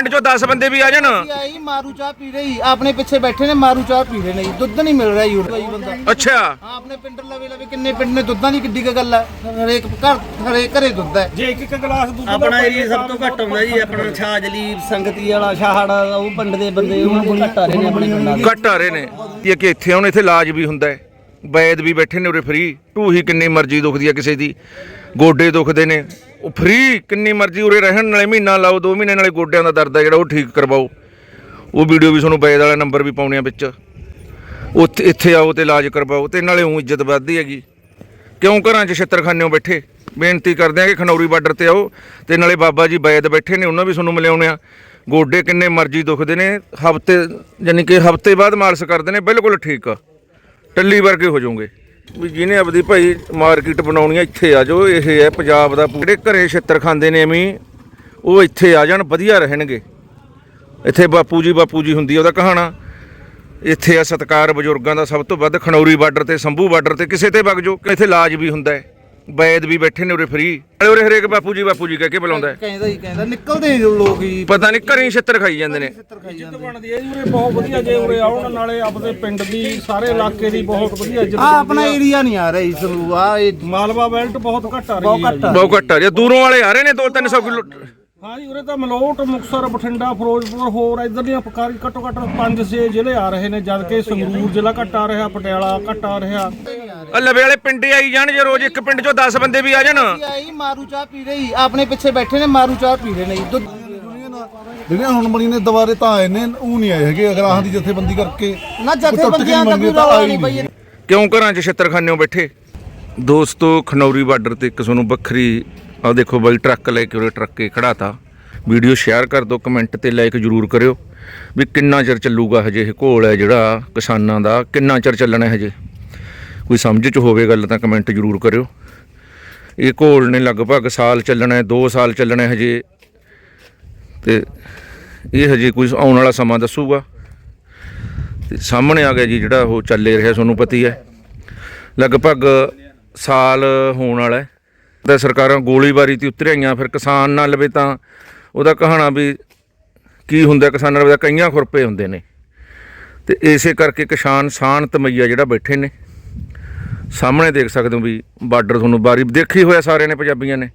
ਪਿੰਡ ਚੋਂ 10 ਬੰਦੇ ਵੀ ਆ ਜਾਣ। ਆਈ ਮਾਰੂ ਚਾਹ ਪੀ ਰਹੀ ਆਪਣੇ ਪਿੱਛੇ ਬੈਠੇ ਨੇ ਮਾਰੂ ਚਾਹ ਪੀ ਰਹੇ ਨੇ ਜੀ। ਦੁੱਧ ਨਹੀਂ ਮਿਲ ਰਿਹਾ ਬੰਦਾ ਅੱਛਾ। ਹਾਂ ਆਪਣੇ ਪਿੰਡ ਲਵੇ ਲਵੇ ਕਿੰਨੇ ਪਿੰਡ ਨੇ ਦੁੱਧਾਂ ਦੀ ਕਿੱਡੀ ਕੁ ਗੱਲ ਹੈ। ਹਰੇਕ ਘਰ ਹਰੇਕ ਘਰੇ ਦੁੱਧ ਹੈ। ਜੇ ਇੱਕ ਇੱਕ ਗਲਾਸ ਦੁੱਧ ਆਪਣਾ ਏਰੀਆ ਸਭ ਤੋਂ ਘੱਟ ਹੁੰਦਾ ਜੀ ਆਪਣਾ ਛਾਜਲੀ ਸੰਗਤੀ ਵਾਲਾ ਛਾਹੜ ਉਹ ਪਿੰਡ ਦੇ ਬੰਦੇ ਉਹਨਾਂ ਕੋਲ ਘੱਟ ਆ ਰਹੇ ਨੇ ਆਪਣੇ ਪਿੰਡਾਂ ਦੇ। ਘੱਟ ਆ ਰਹੇ ਨੇ। ਇਹ ਕਿ ਇੱਥੇ ਆਉਣ ਇੱਥੇ ਇਲਾਜ ਵੀ ਹੁੰਦਾ ਹੈ। ਵੈਦ ਵੀ ਬੈਠੇ ਨੇ ਉਰੇ ਫ੍ਰੀ ਢੂਹੀ ਕਿੰਨੀ ਮਰਜ਼ੀ ਦੁਖਦੀ ਹੈ ਕਿਸੇ ਦੀ। ਗੋਡੇ ਦੁਖਦੇ ਨੇ। ਉਹ ਫ੍ਰੀ ਕਿੰਨੀ ਮਰਜ਼ੀ ਉਰੇ ਰਹਿਣ ਨਾਲੇ ਮਹੀਨਾ ਲਾਓ 2 ਮਹੀਨੇ ਨਾਲੇ ਗੋਡਿਆਂ ਦਾ ਦਰਦ ਹੈ ਜਿਹੜਾ ਉਹ ਠੀਕ ਕਰਵਾਓ। ਉਹ ਵੀਡੀਓ ਵੀ ਤੁਹਾਨੂੰ ਬੈਦ ਵਾਲਾ ਨੰਬਰ ਵੀ ਪਾਉਣੇ ਆ ਵਿੱਚ। ਉੱਥੇ ਇੱਥੇ ਆਓ ਤੇ ਇਲਾਜ ਕਰਵਾਓ ਤੇ ਨਾਲੇ ਉਹ ਇੱਜ਼ਤ ਵੱਧਦੀ ਹੈਗੀ। ਕਿਉਂ ਘਰਾਂ 'ਚ ਛਿੱਤਰਖਾਨਿਓਂ ਬੈਠੇ? ਬੇਨਤੀ ਕਰਦੇ ਆ ਕਿ ਖਨੌਰੀ ਬਾਰਡਰ ਤੇ ਆਓ ਤੇ ਨਾਲੇ ਬਾਬਾ ਜੀ ਬੈਦ ਬੈਠੇ ਨੇ, ਉਹਨਾਂ ਵੀ ਤੁਹਾਨੂੰ ਮਿਲਿਆਉਣੇ ਆ। ਗੋਡੇ ਕਿੰਨੇ ਮਰਜ਼ੀ ਦੁਖਦੇ ਨੇ, ਹਫ਼ਤੇ ਯਾਨੀ ਕਿ ਹਫ਼ਤੇ ਬਾਅਦ ਮਾਲਸ਼ ਕਰਦੇ ਨੇ, ਬਿਲਕੁਲ ਠੀਕ। ਟੱਲੀ ਵਰਗੇ ਹੋ ਜਾਓਗੇ। ਵੀ ਜਿਹਨੇ ਆਪਦੀ ਭਾਈ ਮਾਰਕੀਟ ਬਣਾਉਣੀ ਆ, ਇੱਥੇ ਆ ਜਾਓ, ਇਹ ਹੈ ਪੰਜਾਬ ਦਾ ਜਿਹੜੇ ਘਰੇ ਛਿੱਤਰ ਖਾਂਦੇ ਨੇ ਐਵੇਂ, ਉਹ ਇੱਥੇ ਆ ਜਾਣ, ਵਧੀਆ ਰਹਿਣਗੇ। ਇੱਥੇ ਬਾਪੂ ਜੀ ਬਾਪੂ ਜੀ ਹੁੰਦੀ ਉਹਦਾ ਕਹਾਣਾ। ਇੱਥੇ ਆ ਸਤਕਾਰ ਬਜ਼ੁਰਗਾਂ ਦਾ ਸਭ ਤੋਂ ਵੱਧ ਖਣੌਰੀ ਬਾਰਡਰ ਤੇ, ਸੰਭੂ ਬਾਰਡਰ ਤੇ, ਕਿਸੇ ਤੇ ਵਗ ਜਾਓ, ਇੱਥੇ ਇਲਾਜ ਵੀ ਹੁੰਦਾ ਹੈ। ਵੈਦ ਵੀ ਬੈਠੇ ਨੇ ਉਰੇ ਫ੍ਰੀ। ਨਾਲੇ ਉਰੇ ਹਰੇਕ ਬਾਪੂ ਜੀ ਬਾਪੂ ਜੀ ਕਹਿ ਕੇ ਬੁਲਾਉਂਦਾ ਹੈ। ਕਹਿੰਦਾ ਹੀ ਕਹਿੰਦਾ ਨਿਕਲਦੇ ਨੇ ਲੋਕ ਜੀ ਪਤਾ ਨਹੀਂ ਘਰੇ ਹੀ ਛਿੱਤਰ ਖਾਈ ਜਾਂਦੇ ਨੇ। ਇੱਜ਼ਤ ਬਣਦੀ ਹੈ ਜੀ ਉਰੇ ਬਹੁਤ ਵਧੀਆ ਜੇ ਉਰੇ ਆਉਣ ਨਾਲੇ ਆਪਣੇ ਪਿੰਡ ਦੀ ਸਾਰੇ ਇਲਾਕੇ ਦੀ ਬਹੁਤ ਵਧੀਆ ਇੱਜ਼ਤ ਆ ਆਪਣਾ ਏਰੀਆ ਨਹੀਂ ਆ ਰਿਹਾ ਸਾਨੂੰ ਆ ਇਹ ਮਾਲਵਾ ਬੈਲਟ ਬਹੁਤ ਘੱਟ ਆ ਰਹੀ ਬਹੁਤ ਹੈ ਘੱਟ ਆ ਬਹੁਤ ਘੱਟ ਆ। ਜੇ ਦੂਰੋਂ ਵਾਲੇ ਆ ਰਹੇ ਨੇ 2-300 ਕਿਲੋ ਹਾਂ ਜੀ ਉਰੇ ਤਾਂ ਮਲੋਟ ਮੁਕਸਰ ਬਠਿੰਡਾ ਫਿਰੋਜ਼ਪੁਰ ਹੋਰ ਇਧਰਲੀਆਂ ਪਕਾਰੀ ਘੱਟੋ ਘੱਟ 5-6 ਜ਼ਿਲ੍ਹੇ ਆ ਰਹੇ ਨੇ ਜਦ ਕਿ ਸੰਗਰੂਰ ਜ਼ਿਲ੍ਹਾ ਘੱਟ ਆ ਰਿਹਾ ਪਟਿਆਲਾ ਘੱਟ ਆ ਰਿਹਾ। ਲਵੇ ਵਾਲੇ ਪਿੰਡੇ ਆਈ ਜਾਣ ਜੇ ਰੋਜ਼ ਇੱਕ ਪਿੰਡ ਚੋਂ 10 ਬੰਦੇ ਵੀ ਆ ਜਾਣ। ਆਈ ਮਾਰੂ ਚਾਹ ਪੀ ਰਹੀ ਆਪਣੇ ਪਿੱਛੇ ਬੈਠੇ ਨੇ ਮਾਰੂ ਚਾਹ ਪੀ ਰਹੇ ਨੇ ਜਿਹੜੀਆਂ ਹੁਣ ਬਣੀ ਨੇ ਦੁਬਾਰੇ ਤਾਂ ਆਏ ਨੇ ਉਹ ਨਹੀਂ ਆਏ ਹੈਗੇ ਅਗਰਾਹਾਂ ਦੀ ਜਥੇਬੰਦੀ ਕਰਕੇ ਨਾ ਜਥੇਬੰਦੀਆਂ ਦਾ ਕੋਈ ਰੌਲਾ ਨਹੀਂ ਬਈ ਕਿਉਂ ਘਰਾਂ 'ਚ ਛਿੱਤਰਖਾਨਿਓ ਬੈਠੇ? ਦੋਸਤੋ ਖਨੌਰੀ ਬਾਰਡਰ ਤੇ ਇੱਕ ਤੁਹਾਨੂੰ ਵੱਖਰੀ ਆ ਦੇਖੋ ਬਾਈ, ਟਰੱਕ ਲੈ ਕੇ ਉਰੇ ਟਰੱਕੇ ਖੜਾਤਾ ਵੀਡੀਓ ਸ਼ੇਅਰ ਕਰ ਦਿਓ, ਕਮੈਂਟ ਤੇ ਲਾਈਕ ਜਰੂਰ ਕਰਿਓ। ਵੀ ਕਿੰਨਾ ਚਿਰ ਚੱਲੂਗਾ ਹਜੇ ਇਹ ਘੋਲ ਹੈ ਜਿਹੜਾ ਕਿਸਾਨਾਂ ਦਾ, ਕਿੰਨਾ ਚਿਰ ਚੱਲਣਾ ਹਜੇ? ਕੋਈ ਸਮਝ 'ਚ ਹੋਵੇ ਗੱਲ ਤਾਂ ਕਮੈਂਟ ਜਰੂਰ ਕਰਿਓ। ਇਹ ਘੋਲ ਨੇ ਲਗਭਗ ਸਾਲ ਚੱਲਣਾ ਹੈ 2 ਸਾਲ ਚੱਲਣਾ ਹੈ ਹਜੇ। ਤੇ ਇਹ ਹਜੇ ਕੋਈ ਆਉਣ ਵਾਲਾ ਸਮਾਂ ਦੱਸੂਗਾ। ਤੇ ਸਾਹਮਣੇ ਆ ਗਿਆ ਜੀ ਜਿਹੜਾ ਉਹ ਚੱਲੇ ਰਿਹਾ, ਤੁਹਾਨੂੰ ਪਤੀ ਹੈ। ਲਗਭਗ ਸਾਲ ਹੋਣ ਵਾਲਾ ਹੈ। ਤਾਂ ਸਰਕਾਰਾਂ ਗੋਲੀਬਾਰੀ ਤੇ ਉਤਰਿਆਈਆਂ, ਫਿਰ ਕਿਸਾਨ ਨਾ ਲਵੇ ਤਾਂ ਉਹਦਾ ਕਹਾਣਾ ਵੀ ਕੀ ਹੁੰਦਾ ਕਿਸਾਨਾਂ ਦਾ ਕਈਆਂ ਖੁਰਪੇ ਹੁੰਦੇ ਨੇ। ਤੇ ਇਸੇ ਕਰਕੇ ਕਿਸਾਨ ਸ਼ਾਂਤਮਈਆ ਜਿਹੜਾ ਬੈਠੇ ਨੇ। ਸਾਹਮਣੇ ਦੇਖ ਸਕਦੇ ਹੋ ਵੀ ਬਾਰਡਰ ਤੁਹਾਨੂੰ ਬਾਰੀ ਦੇਖੀ ਹੋਇਆ ਸਾਰਿਆਂ ਨੇ, ਪੰਜਾਬੀਆਂ ਨੇ।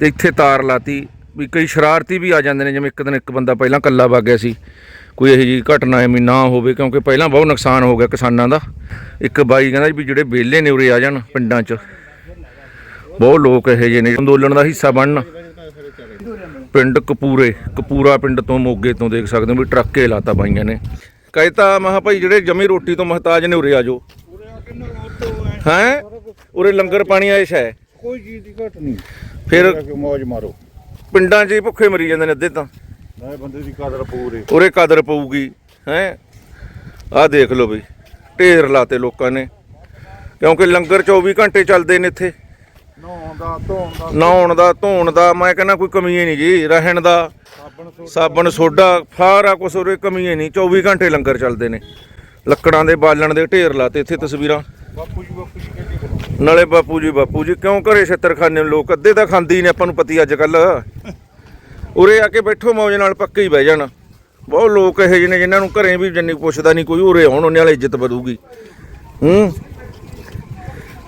ਤੇ ਇੱਥੇ ਤਾਰ ਲਾਤੀ ਵੀ ਕਈ ਸ਼ਰਾਰਤੀ ਵੀ ਆ ਜਾਂਦੇ ਨੇ, ਜਿਵੇਂ ਇੱਕ ਦਿਨ ਇੱਕ ਬੰਦਾ ਪਹਿਲਾਂ ਕੱਲਾ ਵਗ ਗਿਆ ਸੀ। ਕੋਈ ਇਹੋ ਜਿਹੀ ਘਟਨਾ ਐਵੇਂ ਨਾ ਹੋਵੇ, ਕਿਉਂਕਿ ਪਹਿਲਾਂ ਬਹੁਤ ਨੁਕਸਾਨ ਹੋ ਗਿਆ ਕਿਸਾਨਾਂ ਦਾ। ਇੱਕ ਬਾਈ ਕਹਿੰਦਾ ਵੀ ਜਿਹੜੇ ਵਿਹਲੇ ਨੇ ਉਰੇ ਆ ਜਾਣ ਪਿੰਡਾਂ 'ਚ। ਬਹੁਤ ਲੋਕ ਇਹੋ ਜਿਹੇ ਨੇ ਅੰਦੋਲਨ ਦਾ ਹਿੱਸਾ ਬਣਨ। ਪਿੰਡ ਕਪੂਰੇ ਕਪੂਰਾ ਪਿੰਡ ਤੋਂ ਮੋਗੇ ਤੋਂ ਦੇਖ ਸਕਦੇ ਹੋ ਵੀ ਟਰੱਕੇ ਲਾਤਾ ਬਾਈਆਂ ਨੇ। ਕਹਿਤਾ ਮਹਾ ਭਾਈ ਜਿਹੜੇ ਜਮੀ ਰੋਟੀ ਤੋਂ ਮਹਤਾਜ ਨੇ ਉਰੇ ਆ ਜਾਓ। ਹੈ? ਉਰੇ ਲੰਗਰ ਪਾਣੀ ਆਇਸ਼ ਹੈ ਕੋਈ ਚੀਜ਼ ਦੀ ਘਟ ਨਹੀਂ। ਫਿਰ ਮੌਜ ਮਾਰੋ। ਪਿੰਡਾਂ 'ਚ ਹੀ ਭੁੱਖੇ ਮਰੀ ਜਾਂਦੇ ਨੇ ਅੱਧੇ ਤਾਂ। ਨਾ ਬੰਦੇ ਦੀ ਕਦਰ ਪੂਰੇ। ਉਰੇ ਕਦਰ ਪਊਗੀ ਹੈ? ਆਹ ਦੇਖ ਲਓ ਬਈ ਢੇਰ ਲਾਤੇ ਲੋਕਾਂ ਨੇ। ਕਿਉਂਕਿ ਲੰਗਰ 24 ਘੰਟੇ ਚੱਲਦੇ ਨੇ ਇੱਥੇ। ਨਹਾਉਣ ਦਾ ਧੋਣ ਦਾ। ਨਹਾਉਣ ਦਾ ਧੋਣ ਦਾ ਮੈਂ ਕਹਿੰਦਾ ਕੋਈ ਕਮੀ ਨਹੀਂ ਜੀ ਰਹਿਣ ਦਾ। ਸਾਬਣ ਸੋਡਾ। ਸਾਰਾ ਕੁਛ ਉਰੇ ਕਮੀ ਨਹੀਂ 24 ਘੰਟੇ ਲੰਗਰ ਚੱਲਦੇ ਨੇ। ਲੱਕੜਾਂ ਦੇ ਬਾਲਣ ਦੇ ਢੇਰ ਲਾਤੇ ਇੱਥੇ ਤਸਵੀਰਾਂ। ਬਾਪੂ ਜੀ ਬਾਪੂ ਜੀ ਕਹਿੰਦੇ ਨਾਲੇ ਬਾਪੂ ਜੀ ਬਾਪੂ ਜੀ ਕਿਉਂ ਘਰੇ ਛਿੱਤਰ ਖਾਂਦੇ ਨੇ ਲੋਕ ਅੱਧੇ ਤਾਂ ਖਾਂਦੇ ਹੀ ਨੇ ਆਪਾਂ ਨੂੰ ਪਤੀ ਅੱਜ ਕੱਲ ਉਰੇ ਆ ਕੇ ਬੈਠੋ ਮੌਜ ਨਾਲ ਪੱਕੇ ਹੀ ਬਹਿ ਜਾਣ। ਬਹੁਤ ਲੋਕ ਇਹੋ ਜਿਹੇ ਨੇ ਜਿਨ੍ਹਾਂ ਨੂੰ ਘਰੇ ਵੀ ਜੰਨੀ ਪੁੱਛਦਾ ਨਹੀਂ ਕੋਈ ਉਰੇ ਆਉਣ ਉਹਨਾਂ ਨਾਲ ਇੱਜ਼ਤ ਵਧੂਗੀ। ਹੂੰ?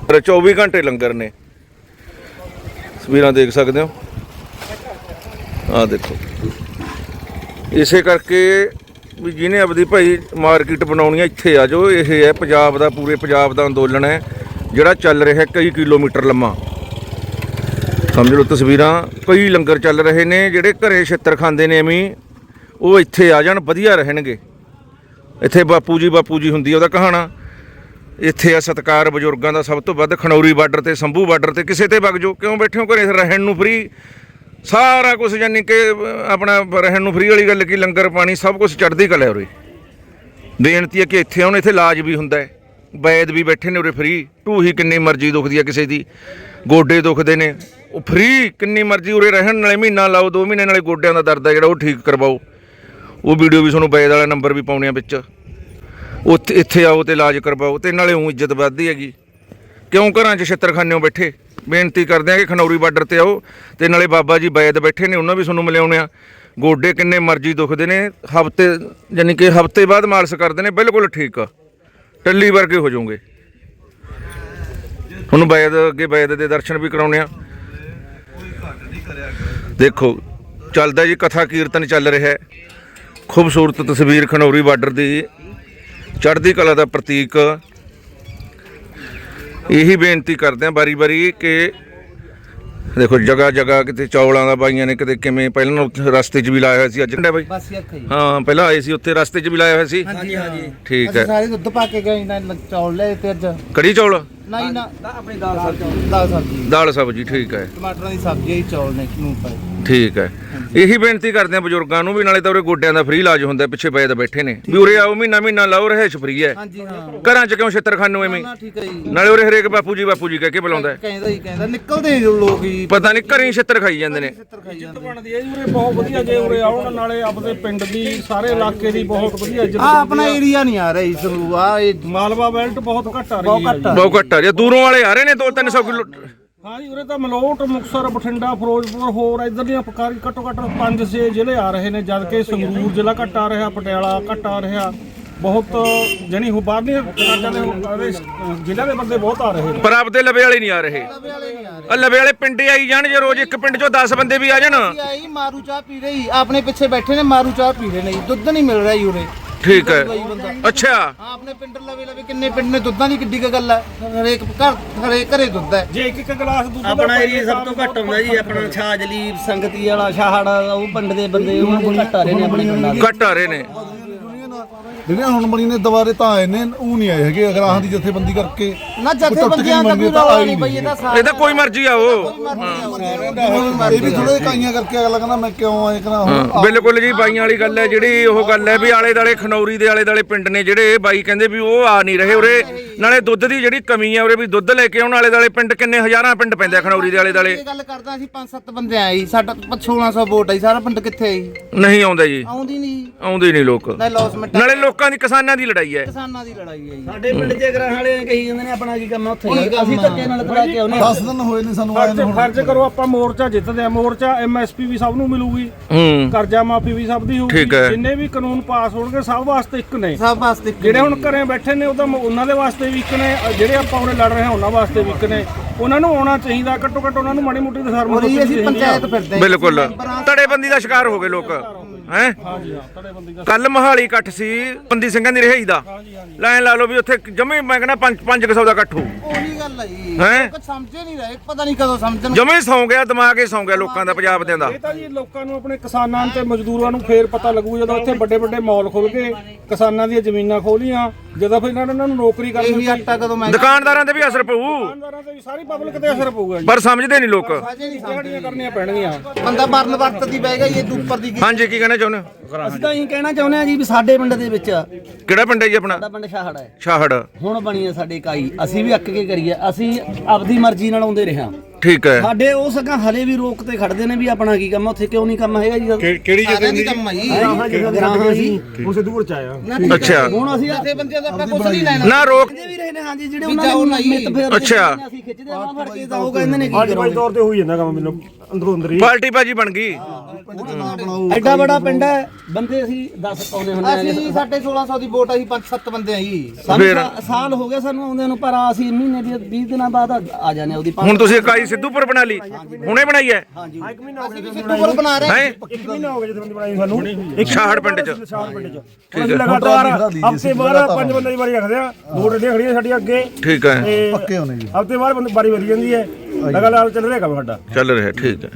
ਪਰ 24 ਘੰਟੇ ਲੰਗਰ ਨੇ। ਤਸਵੀਰਾਂ ਦੇਖ ਸਕਦੇ ਹੋ। ਆਹ ਦੇਖੋ। ਇਸੇ ਕਰਕੇ ਵੀ ਜਿਹਨੇ ਆਪਦੀ ਭਾਈ ਮਾਰਕੀਟ ਬਣਾਉਣੀ ਹੈ ਇੱਥੇ ਆ ਜਾਓ। ਇਹ ਹੈ ਪੰਜਾਬ ਦਾ, ਪੂਰੇ ਪੰਜਾਬ ਦਾ ਅੰਦੋਲਨ ਹੈ, ਜਿਹੜਾ ਚੱਲ ਰਿਹਾ ਕਈ ਕਿਲੋਮੀਟਰ ਲੰਮਾ। ਸਮਝ ਲਓ ਤਸਵੀਰਾਂ, ਕਈ ਲੰਗਰ ਚੱਲ ਰਹੇ ਨੇ, ਜਿਹੜੇ ਘਰੇ ਛਿੱਤਰ ਖਾਂਦੇ ਨੇ ਐਵੇਂ ਉਹ ਇੱਥੇ ਆ ਜਾਣ, ਵਧੀਆ ਰਹਿਣਗੇ। ਇੱਥੇ ਬਾਪੂ ਜੀ ਬਾਪੂ ਜੀ ਹੁੰਦੀ ਉਹਦਾ ਕਹਾਣਾ। ਇੱਥੇ ਆ ਸਤਕਾਰ ਬਜ਼ੁਰਗਾਂ ਦਾ ਸਭ ਤੋਂ ਵੱਧ ਖਣੌਰੀ ਬਾਰਡਰ ਤੇ, ਸੰਭੂ ਬਾਰਡਰ ਤੇ, ਕਿਸੇ ਤੇ ਵਗ ਜਾਓ, ਕਿਉਂ ਬੈਠੇ ਹੋ ਘਰੇ? ਰਹਿਣ ਨੂੰ ਫ੍ਰੀ ਸਾਰਾ ਕੁਝ ਯਾਨੀ ਕਿ ਆਪਣਾ ਰਹਿਣ ਨੂੰ ਫ੍ਰੀ ਵਾਲੀ ਗੱਲ ਕੀ, ਲੰਗਰ ਪਾਣੀ ਸਭ ਕੁਝ ਚੜ੍ਹਦੀ ਕਲਾ ਉਰੇ। ਬੇਨਤੀ ਹੈ ਕਿ ਇੱਥੇ ਆਉਣ, ਇੱਥੇ ਇਲਾਜ ਵੀ ਹੁੰਦਾ ਹੈ। ਵੈਦ ਵੀ ਬੈਠੇ ਨੇ ਉਰੇ ਫ੍ਰੀ ਢੂਹੀ ਕਿੰਨੀ ਮਰਜ਼ੀ ਦੁਖਦੀ ਹੈ ਕਿਸੇ ਦੀ। ਗੋਡੇ ਦੁਖਦੇ ਨੇ। ਉਹ ਫ੍ਰੀ ਕਿੰਨੀ ਮਰਜ਼ੀ ਉਰੇ ਰਹਿਣ ਨਾਲੇ ਮਹੀਨਾ ਲਾਓ 2 ਮਹੀਨੇ ਨਾਲੇ ਗੋਡਿਆਂ ਦਾ ਦਰਦ ਹੈ ਜਿਹੜਾ, ਉਹ ਠੀਕ ਕਰਵਾਓ। ਉਹ ਵੀਡੀਓ ਵੀ ਤੁਹਾਨੂੰ ਵੈਦ ਵਾਲਾ ਨੰਬਰ ਵੀ ਪਾਉਣੇ ਆ ਵਿੱਚ। ਉੱਥੇ ਇੱਥੇ ਆਓ ਤੇ ਇਲਾਜ ਕਰਵਾਓ ਤੇ ਨਾਲੇ ਉਹ ਇੱਜ਼ਤ ਵੱਧਦੀ ਹੈਗੀ। ਕਿਉਂ ਘਰਾਂ 'ਚ ਛਿੱਤਰਖਾਨਿਓ ਬੈਠੇ? ਬੇਨਤੀ ਕਰਦੇ ਆ ਕਿ ਖਨੌਰੀ ਬਾਰਡਰ ਤੇ ਆਓ ਤੇ ਨਾਲੇ ਬਾਬਾ ਜੀ ਬੈਦ ਬੈਠੇ ਨੇ, ਉਹਨਾਂ ਵੀ ਤੁਹਾਨੂੰ ਮਿਲਿਆਉਣੇ ਆ। ਗੋਡੇ ਕਿੰਨੇ ਮਰਜ਼ੀ ਦੁਖਦੇ ਨੇ, ਹਫ਼ਤੇ ਯਾਨੀ ਕਿ ਹਫ਼ਤੇ ਬਾਅਦ ਮਾਲਸ਼ ਕਰਦੇ ਨੇ, ਬਿਲਕੁਲ ਠੀਕ ਆ। ਟੱਲੀ ਵਰਗੇ ਹੋ ਜਾਓਗੇ। ਹੁਣ ਵੈਦ ਅੱਗੇ ਵੈਦ ਦੇ ਦਰਸ਼ਨ ਵੀ ਕਰਾਉਣੇ ਆ। ਦੇਖੋ, ਚੱਲਦਾ ਜੀ ਕਥਾ ਕੀਰਤਨ ਚੱਲ ਰਿਹਾ ਹੈ। ਖੂਬਸੂਰਤ ਤਸਵੀਰ ਖਨੌਰੀ ਬਾਰਡਰ ਦੀ। ਚੜ੍ਹਦੀ ਕਲਾ ਦਾ ਪ੍ਰਤੀਕ। ਇਹੀ ਬੇਨਤੀ ਕਰਦੇ ਆ ਬਾਰੀ-ਬਾਰੀ ਕਿ ਦੇਖੋ ਜਗ੍ਹਾ ਜਗ੍ਹਾ ਕਿਤੇ ਚੌਲਾਂ ਦਾ ਬਾਈਆਂ ਨੇ ਕਿਤੇ ਕਿਵੇਂ ਪਹਿਲਾਂ ਰਸਤੇ 'ਚ ਵੀ ਲਾਇਆ ਹੋਇਆ ਸੀ ਅੱਜ ਕਿਹੜਾ ਬਾਈ? ਬਸ ਹਾਂ ਪਹਿਲਾਂ ਆਏ ਸੀ ਉੱਥੇ ਰਸਤੇ 'ਚ ਵੀ ਲਾਇਆ ਹੋਇਆ ਸੀ। ਹਾਂਜੀ ਹਾਂਜੀ। ਠੀਕ ਹੈ। ਸਾਰੇ ਦੁੱਧ ਪਾ ਕੇ ਗਏ ਨਾ ਚੌਲ ਲੈ ਤੇ ਅੱਜ। ਕੜੀ ਚੌਲ? ਨਹੀਂ ਨਾ। ਆਪਣੀ ਦਾਲ ਸਬਜ਼ੀ। ਦਾਲ ਸਬਜ਼ੀ। ਦਾਲ ਸਬਜੀ ਠੀਕ ਹੈ। ਟਮਾਟਰਾਂ ਦੀ ਸਬਜ਼ੀ ਹੀ ਚੌਲ ਨੇ ਨੂੰ ਪਾਏ। ਠੀਕ ਹੈ। ਇਹੀ ਬੇਨਤੀ ਕਰਦੇ ਆ ਬਜ਼ੁਰਗਾਂ ਨੂੰ ਵੀ ਨਾਲੇ ਤਾਂ ਉਰੇ ਗੋਡਿਆਂ ਦਾ ਫ੍ਰੀ ਇਲਾਜ ਹੁੰਦਾ ਪਿੱਛੇ ਪਏ ਤਾਂ ਬੈਠੇ ਨੇ। ਵੀ ਉਰੇ ਆਓ ਮਹੀਨਾ ਮਹੀਨਾ ਲਾਓ ਰਹਿਸ਼ ਫ੍ਰੀ ਹੈ। ਹਾਂਜੀ ਹਾਂ। ਘਰਾਂ 'ਚ ਕਿਉਂ ਛਿੱਤਰ ਖਾਨੋ ਐਵੇਂ? ਨਾ ਠੀਕ ਹੈ ਜੀ। ਨਾਲੇ ਉਰੇ ਹਰੇਕ ਬਾਪੂ ਜੀ ਬਾਪੂ ਜੀ ਕਹਿ ਕੇ ਬੁਲਾਉਂਦਾ ਹੈ। ਕਹਿੰਦਾ ਹੀ ਕਹਿੰਦਾ ਨਿਕਲਦੇ ਲੋਕ ਹੀ ਪਤਾ ਨਹੀਂ ਘਰੇ ਹੀ ਛਿੱਤਰ ਖਾਈ ਜਾਂਦੇ ਨੇ। ਛਿੱਤਰ ਖਾਈ ਜਾਂਦੇ ਬਣਦੀ ਹੈ ਜੀ ਉਰੇ ਬਹੁਤ ਵਧੀਆ ਜੇ ਉਰੇ ਆਉਣ ਨਾਲੇ ਆਪਦੇ ਪਿੰਡ ਦੀ ਸਾਰੇ ਇਲਾਕੇ ਦੀ ਬਹੁਤ ਵਧੀਆ ਇੱਜ਼ਤ ਆ ਆਪਣਾ ਏਰੀਆ ਨਹੀਂ ਆ ਰਿਹਾ ਇਸ ਨੂੰ ਆ ਇਹ ਮਾਲਵਾ ਬੈਲਟ ਬਹੁਤ ਘੱਟ ਆ ਰਹੀ ਬਹੁਤ ਹੈ ਘੱਟ ਆ ਬਹੁਤ ਘੱਟ ਆ ਜੇ ਦੂਰੋਂ ਵਾਲੇ ਆ ਰਹੇ ਨੇ 2-300 ਕਿਲੋ ਹਾਂ ਜੀ ਉਰੇ ਤਾਂ ਮਲੋਟ ਮੁਕਸਰ ਬਠਿੰਡਾ ਫਿਰੋਜ਼ਪੁਰ ਹੋਰ ਇਧਰਲੀਆਂ ਪਕਾਰੀ ਘੱਟੋ ਘੱਟ 5-6 ਜ਼ਿਲ੍ਹੇ ਆ ਰਹੇ ਨੇ ਜਦ ਕਿ ਸੰਗਰੂਰ ਜ਼ਿਲ੍ਹਾ ਘੱਟ ਆ ਰਿਹਾ ਪਟਿਆਲਾ ਘੱਟ ਆ ਰਿਹਾ ਬਹੁਤ ਜਣੀ ਹੋ ਬਾਹਰਲੀਆਂ ਰਾਜਾਂ ਦੇ ਉਹਦੇ ਜ਼ਿਲ੍ਹਿਆਂ ਦੇ ਬੰਦੇ ਬਹੁਤ ਆ ਰਹੇ ਨੇ। ਪਰ ਆਪਦੇ ਲਵੇ ਵਾਲੇ ਨਹੀਂ ਆ ਰਹੇ। ਆ ਲਵੇ ਵਾਲੇ ਪਿੰਡੇ ਆਈ ਜਾਣ ਜੇ ਰੋਜ਼ ਇੱਕ ਪਿੰਡ ਚੋਂ 10 ਬੰਦੇ ਵੀ ਆ ਜਾਣ। ਆਈ ਮਾਰੂ ਚਾਹ ਪੀ ਰਹੀ ਆਪਣੇ ਪਿੱਛੇ ਬੈਠੇ ਨੇ ਮਾਰੂ ਚਾਹ ਪੀ ਰਹੇ ਨੇ। ਦੁੱਧ ਨਹੀਂ ਮਿਲ ਰਿਹਾ ਉਰੇ। ਠੀਕ ਹੈ। ਬਾਈ ਬੰਦਾ ਅੱਛਾ। ਹਾਂ ਆਪਣੇ ਪਿੰਡ ਲਵੇ ਲਵੇ ਕਿੰਨੇ ਪਿੰਡ ਨੇ ਦੁੱਧਾਂ ਦੀ ਕਿੱਡੀ ਕੁ ਗੱਲ ਹੈ। ਹਰੇਕ ਘਰ ਹਰੇਕ ਘਰੇ ਦੁੱਧ ਹੈ। ਜੇ ਇੱਕ ਇੱਕ ਗਲਾਸ ਦੁੱਧ ਦਾ ਆਪਣਾ ਏਰੀਆ ਸਭ ਤੋਂ ਘੱਟ ਹੁੰਦਾ ਜੀ ਆਪਣਾ ਛਾਜਲੀ ਸੰਗਤੀ ਵਾਲਾ ਛਾਹੜ ਉਹ ਪਿੰਡ ਦੇ ਬੰਦੇ ਉਹ ਘੱਟ ਆ ਰਹੇ ਨੇ ਆਪਣੇ ਪਿੰਡਾਂ ਦੇ। ਘੱਟ ਆ ਰਹੇ ਨੇ। ਜਿਹੜੀਆਂ ਹੁਣ ਬਣੀ ਨੇ ਦੁਬਾਰੇ ਤਾਂ ਆਏ ਨੇ ਉਹ ਨਹੀਂ ਆਏ ਹੈਗੇ ਅਗਰ ਆਹ ਦੀ ਜਥੇਬੰਦੀ ਕਰਕੇ ਨਾ ਜਥੇਬੰਦੀਆਂ ਦਾ ਕੋਈ ਰੌਲਾ ਨਹੀਂ ਬਈ ਇਹ ਤਾਂ ਸਾਰਾ ਇਹ ਤਾਂ ਕੋਈ ਮਰਜ਼ੀ ਆਓ ਇਹ ਵੀ ਥੋੜੇ ਕਾਈਆਂ ਕਰਕੇ ਅਗਲਾ ਕਹਿੰਦਾ ਮੈਂ ਕਿਉਂ ਆਏ ਕਰਾਂ? ਹੁਣ ਬਿਲਕੁਲ ਜੀ ਬਾਈਆਂ ਵਾਲੀ ਗੱਲ ਹੈ ਜਿਹੜੀ ਉਹ ਗੱਲ ਹੈ ਵੀ ਆਲੇ ਦਾਲੇ ਖਨੌਰੀ ਦੇ ਆਲੇ ਦਾਲੇ ਪਿੰਡ ਨੇ ਜਿਹੜੇ ਬਾਈ ਕਹਿੰਦੇ ਵੀ ਉਹ ਆ ਨਹੀਂ ਰਹੇ ਉਰੇ। ਨਾਲੇ ਦੁੱਧ ਦੀ ਜਿਹੜੀ ਕਮੀ ਹੈ ਉਰੇ ਵੀ ਦੁੱਧ ਲੈ ਕੇ ਆਉਣ ਆਲੇ ਦਾਲੇ ਪਿੰਡ ਕਿੰਨੇ ਹਜ਼ਾਰਾਂ ਪਿੰਡ ਪੈਂਦੇ ਆ ਖਨੌਰੀ ਦੇ ਆਲੇ ਦਾਲੇ ਇਹ ਗੱਲ ਕਰਦਾ ਅਸੀਂ ਪੰਜ ਸੱਤ ਬੰਦੇ ਆਏ ਸਾਡਾ 1600 ਵੋਟ ਆਈ ਸਾਰਾ ਪਿੰਡ ਕਿੱਥੇ ਆਈ ਨਹੀਂ ਆਉਂਦਾ ਜੀ। ਆਉਂਦੀ ਨਹੀਂ ਆਉਂਦੇ ਨਹੀਂ ਲੋਕ। ਨਾਲੇ ਲੋਕਾਂ ਦੀ ਕਿਸਾਨਾਂ ਦੀ ਲੜਾਈ ਹੈ। ਕਿਸਾਨਾਂ ਦੀ ਲੜਾਈ ਹੈ ਜੀ। ਸਾਡੇ ਪਿੰਡ ਚ ਗਰਾਂ ਵਾਲੇ ਕਹੀ ਜਾਂਦੇ ਨੇ ਆਪਣਾ ਕੀ ਕੰਮ ਆ ਉੱਥੇ? ਅਸੀਂ ਧੱਕੇ ਨਾਲ ਤਲਾ ਕੇ ਆਉਨੇ 10 ਦਿਨ ਹੋਏ ਨੇ ਸਾਨੂੰ ਆਏ ਨੂੰ ਹੁਣ। ਫਰਜ਼ ਕਰੋ ਆਪਾਂ ਮੋਰਚਾ ਜਿੱਤਦੇ ਆ ਮੋਰਚਾ ਐਮਐਸਪੀ ਵੀ ਸਭ ਨੂੰ ਮਿਲੂਗੀ। ਹੂੰ। ਕਰਜ਼ਾ ਮਾਫੀ ਵੀ ਸਭ ਦੀ ਹੋਊਗੀ। ਠੀਕ ਹੈ। ਜਿੰਨੇ ਵੀ ਕਾਨੂੰਨ ਪਾਸ ਹੋਣਗੇ ਸਭ ਵਾਸਤੇ ਇੱਕ ਨੇ। ਸਭ ਵਾਸਤੇ ਇੱਕ ਜਿਹੜੇ ਹੁਣ ਘਰੇ ਬੈਠੇ ਨੇ ਉਹ ਤਾਂ ਮ- ਉਹਨਾਂ ਦੇ ਵਾਸਤੇ ਵੀ ਇੱਕ ਨੇ। ਅ, ਜਿਹੜੇ ਆਪਾਂ ਉਰੇ ਲੜ ਰਹੇ ਹਾਂ ਉਹਨਾਂ ਵਾਸਤੇ ਵੀ ਇੱਕ ਨੇ। ਉਹਨਾਂ ਨੂੰ ਆਉਣਾ ਚਾਹੀਦਾ। ਘੱਟੋ ਘੱਟ ਉਹਨਾਂ ਨੂੰ ਮਾੜੀ ਮੋਟੀ ਤਾਂ ਸ਼ਰਮ ਔਰ ਇਹ ਸੋਚਣੀ ਅਸੀਂ ਚਾਹੀਦੀ। ਪੰਚਾਇਤ ਫਿਰਦੇ। ਬਿਲਕੁਲ। ਧੜੇਬੰਦੀ ਦਾ ਸ਼ਿਕਾਰ ਹੋ ਗਏ ਲੋਕ। ਹੈ? ਹਾਂਜੀ ਹਾਂ ਤੜੇ ਬੰਦੀ ਦਾ ਕੱਲ ਮਹਾਲੀ ਇਕੱਠ ਸੀ ਬੰਦੀ ਸਿੰਘਾਂ ਦੀ ਰਿਹਾਈ ਦਾ। ਲਾਈਨ ਲਾ ਲਓ ਵੀ ਉੱਥੇ ਜਮੇ ਮੈਂ ਕਹਿੰਦਾ 5 500 ਦਾ ਇਕੱਠ ਹੋ। ਉਹੀ ਗੱਲ ਹੈ ਜੀ। ਹੈਂ? ਲੋਕ ਸਮਝੇ ਨਹੀਂ ਰਹੇ ਪਤਾ ਨਹੀਂ ਕਦੋਂ ਸਮਝਣ। ਜਮੇ ਸੌਂ ਗਿਆ ਦਿਮਾਗ ਹੀ ਸੌਂ ਗਿਆ ਲੋਕਾਂ ਦਾ ਪੰਜਾਬ ਦੇ ਦਾ। ਇਹ ਤਾਂ ਜੀ ਲੋਕਾਂ ਨੂੰ ਆਪਣੇ ਕਿਸਾਨਾਂ ਤੇ ਮਜ਼ਦੂਰਾਂ ਨੂੰ ਫੇਰ ਪਤਾ ਲੱਗੂ ਜਦੋਂ ਇੱਥੇ ਵੱਡੇ ਵੱਡੇ ਮਾਲ ਖੁੱਲ ਗਏ। ਕਿਸਾਨਾਂ ਦੀਆਂ ਜ਼ਮੀਨਾਂ ਖੋਲੀਆਂ ਜਦੋਂ ਫਿਰ ਇਹਨਾਂ ਨੇ ਇਹਨਾਂ ਨੂੰ ਨੌਕਰੀ ਕਰਨ ਇਹੀ ਆਟਾ ਕਦੋਂ ਮੈਂ ਦੁਕਾਨਦਾਰਾਂ ਤੇ ਵੀ ਅਸਰ ਪਊ। ਦੁਕਾਨਦਾਰਾਂ ਤੇ ਵੀ ਸਾਰੀ ਪਬਲਿਕ ਤੇ ਅਸਰ ਪਊਗਾ ਜੀ। ਪਰ ਸਮਝਦੇ ਨਹੀਂ ਲੋਕ। ਸਾਜੇ ਨਹੀਂ। ਜਿਹੜੀਆਂ ਕਰਨੀਆਂ ਪੈਣਗੀਆਂ। ਬੰਦਾ ਮਰਨ ਵਕਤ ਦੀ ਬਹਿ ਗਿਆ ਜੀ, ਇਹ ਉੱਪਰ ਦੀ ਹਾਂਜੀ ਕੀ ਕਹਿਣਾ ਚਾਹੁੰਦੇ ਹੋ? ਅਸੀਂ ਤਾਂ ਇਹ ਕਹਿਣਾ ਚਾਹੁੰਦੇ ਆ ਜੀ ਵੀ ਸਾਡੇ ਪਿੰਡ ਦੇ ਵਿੱਚ ਸਾਡਾ ਕਿਹੜਾ ਪਿੰਡ ਹੈ ਜੀ ਆਪਣਾ? ਪਿੰਡ ਛਾਹੜ ਹੈ। ਛਾਹੜ ਹੁਣ ਬਣੀ ਹੈ ਸਾਡੀ ਇਕਾਈ। ਅਸੀਂ ਵੀ ਅੱਕ ਕੇ ਕਰੀਏ। ਅਸੀਂ ਆਪਦੀ ਮਰਜ਼ੀ ਨਾਲ ਆਉਂਦੇ ਰਹੇ ਹਾਂ। ਠੀਕ ਹੈ। ਸਾਡੇ ਉਹ ਸਗਾਂ ਹਲੇ ਵੀ ਰੋਕ ਤੇ ਖੜਦੇ ਨੇ ਵੀ ਆਪਣਾ ਕੀ ਕੰਮ ਆ, ਉੱਥੇ ਕਿਉਂ ਨਹੀਂ ਕੰਮ ਹੈਗਾ ਜੀ? ਕਿਹੜੀ ਸਾਰਿਆਂ ਦੀ? ਕੰਮ ਹੈ ਜੀ। ਗਰਾਹਾਂ ਜੀ ਅੱਛਾ। ਹੁਣ ਅਸੀਂ ਜਥੇ ਬੰਦਿਆਂ ਦਾ ਆਪਾਂ ਕੁਝ ਨਹੀਂ ਲੈਣਾ। ਨਾ ਰੋਕ ਖਿੱਚਦੇ ਵੀ ਰਹੇ ਨੇ ਹਾਂਜੀ ਜਿਹੜੇ ਉਹਨਾਂ ਜਾਓ ਨੇ। ਮਿੱਤ ਫੇਰ ਅੱਛਾ। ਅਸੀਂ ਖਿੱਚਦੇ ਆ ਫੜ ਕੇ ਤਾਂ ਉਹ ਕਹਿੰਦੇ ਨੇ ਕੀ ਕਰੋਗੇ? ਤੌਰ ਤੇ ਹੋਈ ਜਾਂਦਾ ਕੰਮ ਮੈਨੂੰ ਅੰਦਰੋਂ ਅੰਦਰ ਹੀ। ਪਾਰਟੀ ਬਾਜੀ ਬਣ ਗਈ। ਐਡਾ ਬੜਾ ਪਿੰਡ ਹੈ ਬੰਦੇ ਅਸੀਂ 10 ਪਾਉਂਦੇ ਹੁੰਦੇ ਅਸੀਂ ਆ ਜੀ ਸਾਡੇ 1600 ਦੀ ਵੋਟ ਅਸੀਂ ਪੰਜ ਸੱਤ ਬੰਦੇ ਆ ਜੀ। ਸਾਨੂੰ ਫਿਰ? ਸਾ- ਸਾਲ ਹੋ ਗਿਆ ਸਾਨੂੰ ਆਉਂਦੇ ਨੂੰ ਪਰ ਅਸੀਂ ਮਹੀਨੇ ਦੀ 20 ਦਿਨਾਂ ਬਾਅਦ ਆ- ਆ ਜਾਂਦੇ ਆ ਉਹਦੀ ਹੁਣ ਤੁਸੀਂ ਇਕਾਈ ਸਿੱਧੂਪੁਰ ਬਣਾ ਲਈ। ਹੁਣੇ ਬਣਾਈ ਹੈ। ਹਾਂਜੀ। ਅਸੀਂ ਵੀ ਸਿੱਧੂਪੁਰ ਬਣਾ ਰਹੇ ਹਾਂ। ਹੈ? ਇੱਕ ਮਹੀਨਾ ਹੋ ਗਿਆ ਜਦੋਂ ਬਣਾਈ ਸਾਨੂੰ। ਪਿੰਡ ਚ। ਸ਼ਾਹਰ ਪਿੰਡ ਚ। ਅਸੀਂ ਲਗਾਤਾਰ ਹਫ਼ਤੇ ਬਾਅਦ ਪੰਜ ਬੰਦੇ ਦੀ ਵਾਰੀ ਰੱਖਦੇ ਆ। ਦੋ ਡੱਡੀਆਂ ਖੜੀਆਂ ਸਾਡੀ ਅੱਗੇ। ਠੀਕ ਹੈ। ਪੱਕੇ ਹੋਣੇ ਜੀ। ਹਫ਼ਤੇ ਬਾਅਦ ਬੰਦੇ ਵਾਰੀ ਵਰੀ ਜਾਂਦੀ ਹੈ। ਲਗਾਤਾਰ ਚੱਲ ਰਿਹਾ ਕੰਮ ਸਾਡਾ। ਚੱਲ ਰਿਹਾ ਠੀਕ ਹੈ।